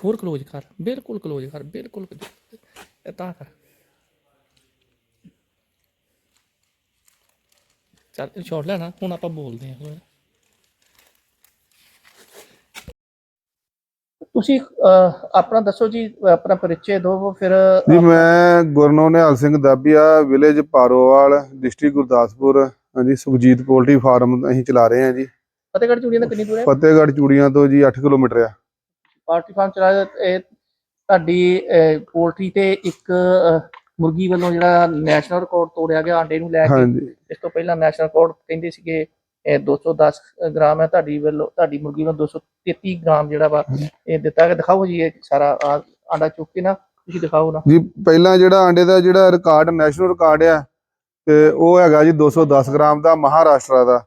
ਹੋਰ ক্লোਜ਼ ਕਰ ਬਿਲਕੁਲ ক্লোਜ਼ ਕਰ ਬਿਲਕੁਲ ਇਤਾ ਕਰ। ਚੱਲ ਛੋੜ ਲੈਣਾ ਹੁਣ ਆਪਾਂ ਬੋਲਦੇ ਹਾਂ। ਤੁਸੀਂ ਆਪਣਾ ਦੱਸੋ ਜੀ ਆਪਣਾ ਪਰਿਚੈ ਦਿਓ ਫਿਰ ਜੀ ਮੈਂ ਗੁਰਨੋ ਨਿਹਾਲ ਸਿੰਘ ਦਾਬੀਆ ਵਿਲੇਜ ਪਾਰੋਵਾਲ ਡਿਸਟ੍ਰਿਕਟ ਗੁਰਦਾਸਪੁਰ ਹਾਂਜੀ ਸੁਖਜੀਤ ਪੋਲਟਰੀ ਫਾਰਮ ਅਸੀਂ ਚਲਾ ਰਹੇ ਹਾਂ ਜੀ। ਫਤਿਹਗੜ੍ਹ ਚੂੜੀਆਂ ਤੋਂ ਕਿੰਨੀ ਦੂਰ ਹੈ? ਫਤਿਹਗੜ੍ਹ ਚੂੜੀਆਂ ਤੋਂ ਜੀ 8 ਕਿਲੋਮੀਟਰ ਆ। ਪਾਰਟੀ ਫਾਰਮ ਚਲਾਇਆ ਇਹ ਤੁਹਾਡੀ ਪੋਲਟਰੀ ਤੇ ਇੱਕ ਮੁਰਗੀ ਵੱਲੋਂ ਜਿਹੜਾ ਨੈਸ਼ਨਲ ਰਿਕਾਰਡ ਤੋੜਿਆ ਗਿਆ ਆਂਡੇ ਨੂੰ ਲੈ ਕੇ। ਇਸ ਤੋਂ ਪਹਿਲਾਂ ਨੈਸ਼ਨਲ ਰਿਕਾਰਡ ਕਹਿੰਦੇ ਸੀਗੇ ਇਹ 210 ਗ੍ਰਾਮ ਹੈ ਤੁਹਾਡੀ ਵੱਲੋਂ ਤੁਹਾਡੀ ਮੁਰਗੀ ਵੱਲੋਂ 233 ਗ੍ਰਾਮ ਜਿਹੜਾ ਵਾ ਇਹ ਦਿੱਤਾ ਗਿਆ। ਦਿਖਾਓ ਜੀ ਇਹ ਸਾਰਾ ਆਂਡਾ ਚੁੱਕ ਕੇ ਨਾ ਤੁਸੀਂ ਦਿਖਾਓ ਨਾ। ਜੀ ਪਹਿਲਾਂ ਜਿਹੜਾ ਆਂਡੇ ਦਾ ਜਿਹੜਾ ਰਿਕਾਰਡ ਨੈਸ਼ਨਲ ਰਿਕਾਰਡ ਆ ਤੇ ਉਹ ਹੈਗਾ ਜੀ 210 ਗ੍ਰਾਮ ਦਾ ਮਹਾਰਾਸ਼ਟਰ ਦਾ।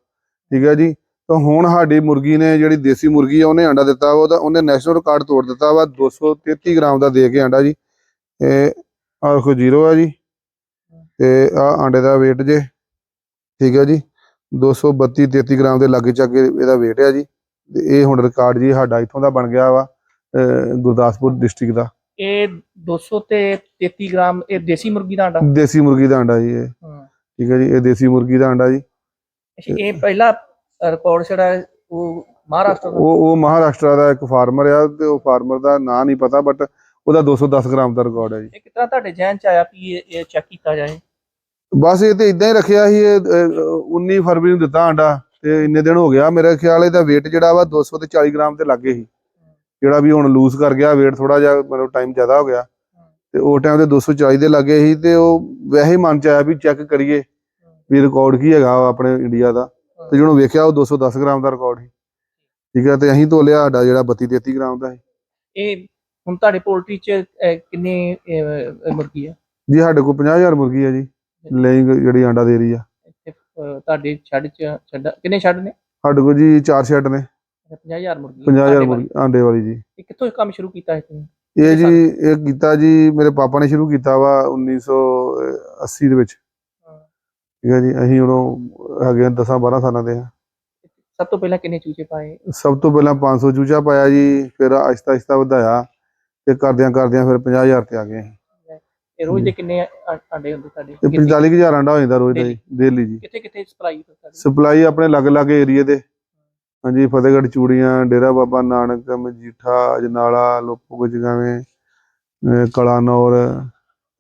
ਠੀਕ ਹੈ ਜੀ? ਤਾਂ ਹੁਣ ਸਾਡੀ ਮੁਰਗੀ ਨੇ ਜਿਹੜੀ ਦੇਸੀ ਮੁਰਗੀ ਆ ਉਹਨੇ ਆਂਡਾ ਦਿੱਤਾ ਉਹਦਾ ਉਹਨੇ ਨੈਸ਼ਨਲ ਰਿਕਾਰਡ ਤੋੜ ਦਿੱਤਾ ਵਾ 233 ਗ੍ਰਾਮ ਦਾ ਦੇ ਕੇ ਆਂਡਾ ਜੀ। ਇਹ ਆਹ ਦੇਖੋ ਜ਼ੀਰੋ ਆ ਜੀ ਤੇ ਆ ਆਂਡੇ ਦਾ weight ਜੇ ਠੀਕ ਹੈ ਜੀ 232 33 ਗ੍ਰਾਮ ਦੇ ਲਾਗੇ ਚਾਗੇ ਇਹਦਾ weight ਆ ਜੀ। ਤੇ ਇਹ ਹੁਣ ਰਿਕਾਰਡ ਜੀ ਸਾਡਾ ਇੱਥੋਂ ਦਾ ਬਣ ਗਿਆ ਵਾ ਗੁਰਦਾਸਪੁਰ ਡਿਸਟ੍ਰਿਕਟ ਦਾ। ਇਹ 200 ਤੇ 33 ਗ੍ਰਾਮ ਇਹ ਦੇਸੀ ਮੁਰਗੀ ਦਾ ਆਂਡਾ ਦੇਸੀ ਮੁਰਗੀ ਦਾ ਅੰਡਾ ਜੀ ਇਹ। ਠੀਕ ਹੈ ਜੀ ਇਹ ਦੇਸੀ ਮੁਰਗੀ ਦਾ ਅੰਡਾ ਜੀ। ਇਹ ਪਹਿਲਾ ਰਿਕਾਰਡ ਜਿਹੜਾ ਹੈ, ਉਹ ਮਹਾਰਾਸ਼ਟਰ ਦਾ? ਉਹ ਉਹ ਮਹਾਰਾਸ਼ਟਰ ਦਾ ਇੱਕ ਫਾਰਮਰ ਆ ਤੇ ਉਹ ਫਾਰਮਰ ਦਾ ਨਾਂ ਨਹੀਂ ਪਤਾ ਬਟ ਉਹਦਾ 210 ਗ੍ਰਾਮ ਦਾ ਰਿਕਾਰਡ ਹੈ ਜੀ। ਇਹ ਕਿਤਨਾ ਤੁਹਾਡੇ ਜ਼ਿਹਨ ਚ ਆਇਆ ਵੀ ਇਹ ਇਹ ਚੈੱਕ ਕੀਤਾ ਜਾਏ? ਬਸ ਇਹ ਤੇ ਇਦਾਂ ਹੀ ਰੱਖਿਆ ਸੀ ਇਹ ਅਹ, 19 ਫਰਵਰੀ ਨੂੰ ਦਿੱਤਾ ਅੰਡਾ ਤੇ ਇੰਨੇ ਦਿਨ ਹੋ ਗਿਆ। ਮੇਰੇ ਖਿਆਲ ਇਹਦਾ weight ਜਿਹੜਾ ਵਾ 200 ਤੇ 40 ਗ੍ਰਾਮ ਤੇ ਲੱਗੇ ਸੀ। ਜਿਹੜਾ ਵੀ ਹੁਣ ਲੂਜ਼ ਕਰ ਗਿਆ weight ਥੋੜਾ ਜਿਹਾ ਮਤਲਬ ਟਾਈਮ ਜ਼ਿਆਦਾ ਹੋ ਗਿਆ। ਤੇ ਉਹ ਟਾਈਮ ਤੇ 240 ਦੇ ਲੱਗੇ ਸੀ ਤੇ ਉਹ ਵੈਸੇ ਹੀ ਮਨ ਚ ਆਇਆ ਵੀ ਚੈੱਕ ਕਰੀਏ ਵੀ ਰਿਕਾਰਡ ਕੀ ਹੈਗਾ ਵਾ ਆਪਣੇ ਇੰਡੀਆ ਦਾ। ਤੇ ਜਿਹਨੂੰ ਵੇਖਿਆ ਉਹ 210 ਗ੍ਰਾਮ ਦਾ ਰਿਕਾਰਡ ਸੀ। ਠੀਕ ਹੈ ਤੇ ਅਸੀਂ ਤੋਲਿਆ ਸਾਡਾ ਜਿਹੜਾ 32 33 ਗ੍ਰਾਮ ਦਾ ਸੀ। ਇਹ ਹੁਣ ਤੁਹਾਡੇ ਪੋਲਟਰੀ ਚ ਕਿੰਨੇ ਮੁਰਗੀ ਆ? ਜੀ ਸਾਡੇ ਕੋਲ 50000 ਮੁਰਗੀ ਹੈ ਜੀ। ਲੇਇੰਗ ਜਿਹੜੀ ਆਂਡਾ ਦੇ ਰਹੀ ਆ। ਤੁਹਾਡੇ ਛੱਡ ਚ ਛੱਡ ਕਿੰਨੇ ਛੱਡ ਨੇ? ਸਾਡੇ ਕੋਲ ਜੀ ਚਾਰ ਸ਼ੈੱਡ ਨੇ। 50000 ਮੁਰਗੀ 50000 ਆਂਡੇ ਵਾਲੀ। ਮੁਰਗੀ ਆਂਡੇ ਵਾਲੀ ਜੀ। ਇਹ ਕਿੱਥੋਂ ਕੰਮ ਸ਼ੁਰੂ ਕੀਤਾ ਹੈ ਤੁਸੀਂ? ਇਹ ਜੀ ਇਹ ਕੀਤਾ ਜੀ ਮੇਰੇ ਪਾਪਾ ਨੇ ਸ਼ੁਰੂ ਕੀਤਾ ਵਾ 1980 ਦੇ ਵਿੱਚ। ਠੀਕ ਹੈ ਜੀ ਅਸੀਂ ਉਦੋਂ ਹੈਗੇ 10 12 ਸਾਲਾਂ ਦੇ ਆ। ਸਭ ਤੋਂ ਪਹਿਲਾਂ ਕਿੰਨੇ ਚੂਚੇ ਪਾਏ? ਸਭ ਤੋਂ ਪਹਿਲਾਂ 500 ਚੂਚਾ ਪਾਇਆ ਜੀ ਫਿਰ ਆਹਿਸਤਾ ਆਹਿਸਤਾ ਵਧਾਇਆ ਤੇ ਕਰਦਿਆਂ ਕਰਦਿਆਂ ਫਿਰ 50000 ਤੇ ਆ ਗਏ। ਇਹ ਰੋਜ਼ ਦੇ ਕਿੰਨੇ ਆ- ਆਂਡੇ ਹੁੰਦੇ ਤੁਹਾਡੇ? ਤੇ 45000 ਆਂਡਾ ਹੋ ਜਾਂਦਾ ਰੋਜ਼ ਦਾ ਜੀ ਡੇਲੀ? ਜੀ। ਕਿੱਥੇ ਕਿੱਥੇ ਸਪਲਾਈ ਤੁਹਾਡੀ? ਸਪਲਾਈ ਆਪਣੇ ਅਲੱਗ-ਅਲੱਗ ਏਰੀਏ ਦੇ। ਹਾਂਜੀ ਫਤਿਹਗੜ੍ਹ ਚੂੜੀਆਂ ਡੇਰਾ ਬਾਬਾ ਨਾਨਕ ਮਜੀਠਾ ਅਜਨਾਲਾ ਲੋਪੋ ਜਗਾਵੇਂ ਅਹ ਕਲਾਨੌਰ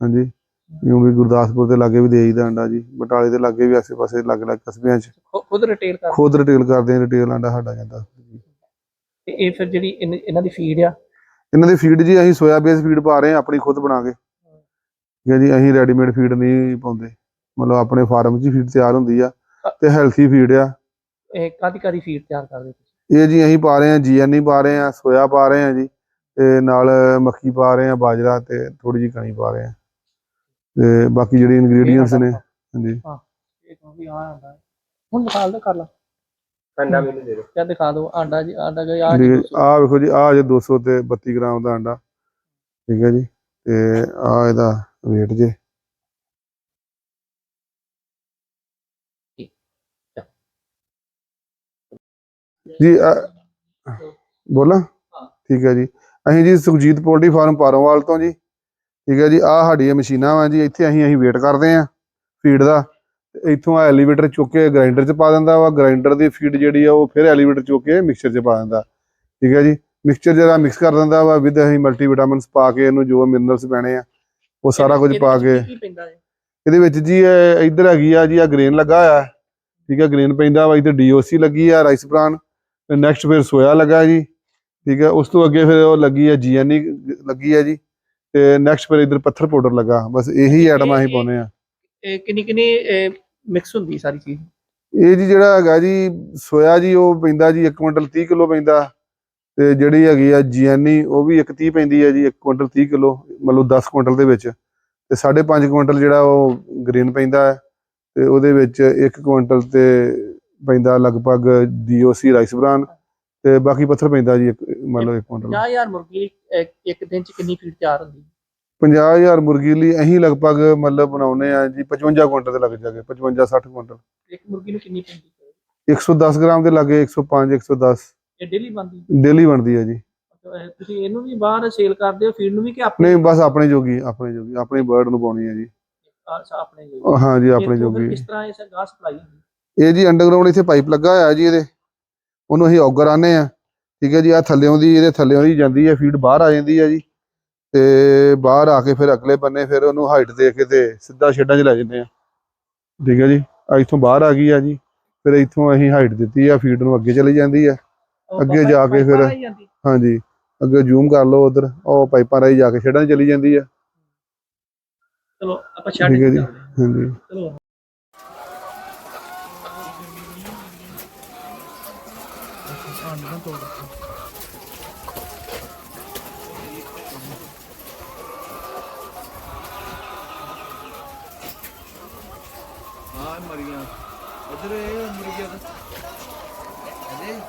ਹਾਂਜੀ। ਇਉਂ ਵੀ ਗੁਰਦਾਸਪੁਰ ਦੇ ਲਾਗੇ ਵੀ ਦੇਈਦਾ ਅੰਡਾ ਜੀ ਬਟਾਲੇ ਦੇ ਲਾਗੇ ਵੀ ਆਸੇ-ਪਾਸੇ ਅਲੱਗ-ਅਲੱਗ ਕਸਬਿਆਂ 'ਚ। ਖੁਦ ਰਿਟੇਲ ਕਰ ਖੁਦ ਰਿਟੇਲ ਕਰਦੇ ਆ ਰਿਟੇਲ ਆਂਡਾ ਸਾਡਾ ਜਾਂਦਾ ਤੇ ਇਹ ਫਿਰ ਜਿਹੜੀ ਇਨ- ਇਹਨਾਂ ਦੀ ਫੀਡ ਆ? ਇਹਨਾਂ ਦੀ ਫੀਡ ਜੀ ਅਸੀਂ ਸੋਇਆ ਬੇਸ ਫੀਡ ਪਾ ਰਹੇ ਹਾਂ ਆਪਣੀ ਖੁਦ ਬਣਾ ਕੇ। ਠੀਕ ਹੈ ਜੀ ਅਸੀਂ ਰੈਡੀਮੇਡ ਫੀਡ ਨਹੀਂ ਪਾਉਂਦੇ। ਮਤਲਬ ਆਪਣੇ ਫਾਰਮ 'ਚ ਫੀਡ ਤਿਆਰ ਹੁੰਦੀ ਆ ਤੇ ਹੈਲਥੀ ਫੀਡ ਆ। ਇਹ ਕਾਦੀ ਕਾਦੀ ਫੀਡ ਤਿਆਰ ਕਰਦੇ ਤੁਸੀਂ? ਇਹ ਜੀ ਅਸੀਂ ਪਾ ਰਹੇ ਹਾਂ ਜੀਐਨਈ ਪਾ ਰਹੇ ਹਾਂ ਸੋਇਆ ਪਾ ਰਹੇ ਹਾਂ ਜੀ ਤੇ ਨਾਲ ਮੱਕੀ ਪਾ ਰਹੇ ਹਾਂ ਬਾਜਰਾ ਤੇ ਥੋੜੀ ਜਿਹੀ ਕਣੀ ਪਾ ਰਹੇ ਹਾਂ ਤੇ ਬਾਕੀ ਜਿਹੜੇ ਇਨਗਰੀਡੀਅੰਟਸ ਨੇ ਹਾਂਜੀ। ਇਹ ਕਹੋ ਵੀ ਆ ਆਂਡਾ ਹੈ। ਹੁਣ ਦਿਖਾ ਦੇ ਕਰ ਲਾ। ਅੰਡਾ ਮੈਨੂੰ ਦੇ ਦਿਓ। ਕਿਆ ਦਿਖਾ ਦਿਓ ਆਂਡਾ ਜੀ ਆਂਡਾ ਗਿਆ ਆ ਜੀ ਠੀਕ ਹੈ 200 ਆਹ ਵੇਖੋ ਜੀ ਆਹ ਜੇ 200 ਤੇ 32 ਗ੍ਰਾਮ ਦਾ ਅੰਡਾ ਠੀਕ ਹੈ ਜੀ। ਤੇ ਆਹ ਇਹਦਾ weight ਜੇ। ਜੀ ਬੋਲਾਂ? ਠੀਕ ਹੈ ਜੀ। ਅਸੀਂ ਜੀ ਸੁਖਜੀਤ ਪੋਲਟਰੀ ਫਾਰਮ ਪਾਰੋਵਾਲ ਤੋਂ ਜੀ। ਠੀਕ ਹੈ ਜੀ ਆਹ ਸਾਡੀਆਂ ਮਸ਼ੀਨਾਂ ਵਾ ਜੀ ਇੱਥੇ ਅਸੀਂ ਅਸੀਂ ਵੇਟ ਕਰਦੇ ਆਂ ਫੀਡ ਦਾ। ਇੱਥੋਂ ਆ ਐਲੀਵੇਟਰ ਚੁੱਕ ਕੇ ਗ੍ਰਾਈਂਡਰ 'ਚ ਪਾ ਦਿੰਦਾ ਵਾ। ਗ੍ਰਾਈਂਡਰ ਦੀ ਫੀਡ ਜਿਹੜੀ ਆ ਉਹ ਫਿਰ ਐਲੀਵੇਟਰ ਚੁੱਕ ਕੇ ਮਿਕਸਚਰ 'ਚ ਪਾ ਦਿੰਦਾ। ਠੀਕ ਹੈ ਜੀ ਮਿਕਸਚਰ ਜਿਹੜਾ ਮਿਕਸ ਕਰ ਦਿੰਦਾ ਵਾ ਵਿਦ ਅਸੀਂ ਮਲਟੀ ਵਿਟਾਮਿਨਸ ਪਾ ਕੇ ਇਹਨੂੰ ਜੋ ਮਿਨਰਲਸ ਪੈਣੇ ਆ ਉਹ ਸਾਰਾ ਕੁਝ ਪਾ ਕੇ। ਇਹਦੇ ਵਿੱਚ ਜੀ? ਇੱਧਰ ਹੈਗੀ ਆ ਜੀ ਆ ਗ੍ਰੇਨ ਲੱਗਾ ਹੋਇਆ। ਹੈ। ਠੀਕ ਹੈ ਗ੍ਰੇਨ ਪੈਂਦਾ ਵਾ ਇੱਧਰ ਡੀਓਸੀ ਲੱਗੀ ਆ ਰਾਈਸ ਬ੍ਰਾਨ ਤੇ ਨੈਕਸਟ ਫਿਰ ਸੋਇਆ ਲੱਗਾ ਜੀ। ਠੀਕ ਹੈ ਉਸ ਤੋਂ ਅੱਗੇ ਫਿਰ ਉਹ ਲੱਗੀ ਆ ਜੀਐਨਈ ਲੱਗੀ ਆ ਜੀ। ਤੇ ਨੈਕਸਟ ਫਿਰ ਇੱਧਰ ਪੱਥਰ ਪਾਊਡਰ ਲੱਗਾ। ਬਸ ਇਹੀ ਆਈਟਮਾਂ ਅਸੀਂ ਪਾਉਨੇ ਆ ਇਹ ਕਿੰਨੀ ਕਿੰਨੀ ਮਿਕਸ ਹੁੰਦੀ ਸਾਰੀ ਚੀਜ਼? ਇਹ ਜੀ ਜਿਹੜਾ ਹੈਗਾ ਜੀ ਸੋਇਆ ਜੀ ਉਹ ਪੈਂਦਾ ਜੀ 1 ਕੁਇੰਟਲ 30 ਕਿਲੋ ਪੈਂਦਾ। ਤੇ ਜਿਹੜੀ ਹੈਗੀ ਆ ਜੀਐਨਈ ਉਹ ਵੀ 1 30 ਪੈਂਦੀ ਹੈ ਜੀ 1 ਕੁਇੰਟਲ 30 ਕਿਲੋ ਮਤਲਬ 10 ਕੁਇੰਟਲ ਦੇ ਵਿੱਚ। ਤੇ 5.5 ਕੁਇੰਟਲ ਜਿਹੜਾ ਉਹ ਗ੍ਰੇਨ ਪੈਂਦਾ ਹੈ। ਤੇ ਉਹਦੇ ਵਿੱਚ 1 ਕੁਇੰਟਲ ਤੇ ਪੈਂਦਾ ਲਗਭਗ ਡੀਓਸੀ ਰਾਈਸ ਬ੍ਰਾਨ ਤੇ ਬਾਕੀ ਪੱਥਰ ਪੈਂਦਾ ਜੀ ਇੱਕ- ਮਤਲਬ 1 ਕੁਇੰਟਲ। 50000 ਮੁਰਗੀ ਇੱਕ- ਇੱਕ ਦਿਨ ਚ ਕਿੰਨੀ ਫੀਡ ਤਿਆਰ ਹੁੰਦੀ? 50000 ਮੁਰਗੀ ਲਈ ਅਸੀਂ ਲਗਭਗ ਮਤਲਬ ਬਣਾਉਨੇ ਆ ਜੀ 55 ਕੁਇੰਟਲ ਦੇ ਲੱਗ ਜਾਗੇ 55 60 ਕੁਇੰਟਲ। ਇੱਕ ਮੁਰਗੀ ਨੂੰ ਕਿੰਨੀ ਪੈਂਦੀ? 110 ਗ੍ਰਾਮ ਦੇ ਲਾਗੇ 105 110 ਇਹ ਡੇਲੀ ਬਣਦੀ? ਡੇਲੀ ਬਣਦੀ ਹੈ ਜੀ। ਅਹ ਤੁਸੀਂ ਇਹਨੂੰ ਵੀ ਬਾਹਰ ਸੇਲ ਕਰਦੇ ਹੋ ਫੀਡ ਨੂੰ ਵੀ ਕਿ ਆਪਣੇ? ਨਹੀਂ ਬਸ ਆਪਣੇ ਜੋਗੀ ਆਪਣੇ ਜੋਗੀ ਆਪਣੀ ਬਰਡ ਨੂੰ ਪਾਉਣੀ ਹੈ ਜੀ। ਅੱਛਾ, ਆਪਣੇ ਉਹ ਹਾਂ ਜੀ ਆਪਣੇ ਇੱਥੋਂ ਫਿਰ ਜੋਗੀ। ਕਿਸ ਤਰ੍ਹਾਂ ਇਸ ਗਾਹ ਸਪਲਾਈ ਹੁੰਦੀ? ਇਹ ਜੀ ਅੰਡਰਗਰਾਉਂਡ ਇੱਥੇ ਪਾਈਪ ਲੱਗਾ ਹੋਇਆ ਜੀ ਇਹਦੇ। ਉਹਨੂੰ ਅਸੀਂ ਔਗਰ ਆਨੇ ਆ ਠੀਕ ਹੈ ਜੀ ਆ ਥੱਲਿਓਂ ਦੀ ਇਹਦੇ ਥੱਲਿਓਂ ਦੀ ਜਾਂਦੀ ਹੈ ਫੀਡ ਬਾਹਰ ਆ ਜਾਂਦੀ ਹੈ ਜੀ। ਤੇ ਬਾਹਰ ਆ ਕੇ ਫਿਰ ਅਗਲੇ ਬੰਨੇ ਫਿਰ ਉਹਨੂੰ ਹਾਈਟ ਦੇ ਕੇ ਤੇ ਸਿੱਧਾ ਸ਼ੇਡਾਂ 'ਚ ਲੈ ਜਾਂਦੇ ਆ ਠੀਕ ਹੈ ਜੀ ਆ ਇੱਥੋਂ ਬਾਹਰ ਆ ਗਈ ਆ ਜੀ ਫਿਰ ਇੱਥੋਂ ਅਸੀਂ ਹਾਈਟ ਦਿੱਤੀ ਆ ਫੀਡ ਨੂੰ ਅੱਗੇ ਚਲੀ ਜਾਂਦੀ ਆ ਅੱਗੇ ਜਾ ਕੇ ਫਿਰ-? ਹਾਂਜੀ ਅੱਗੇ ਜ਼ੂਮ ਕਰ ਲਓ ਉਧਰ ਉਹ ਪਾਈਪਾਂ ਰਾਹੀਂ ਜਾ ਕੇ 'ਚ ਚਲੀ ਜਾਂਦੀ ਆ ਚਲੋ ਆਪਾਂ ਛੱਡ ਠੀਕ ਜੀ। ਚੱਲਦੇ ਹਾਂ। ਹਾਂ ਮਰੀਆਂ ਉਧਰ ਇਹ ਮੁਰਗੀਆਂ ਦਾ ਅਜੇ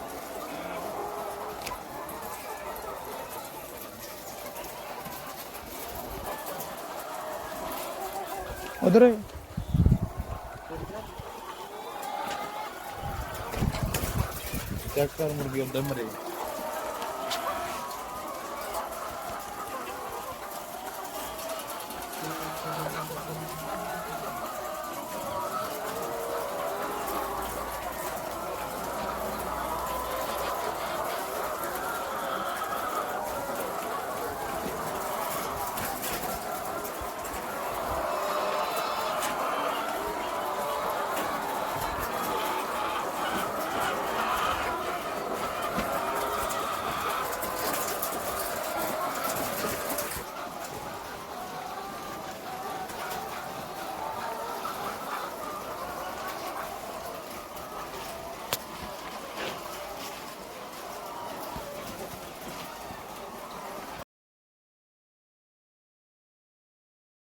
ਉਧਰ ਚੈੱਕ ਕਰ ਮੁਰਗੀ ਉਧਰ ਮਰੇ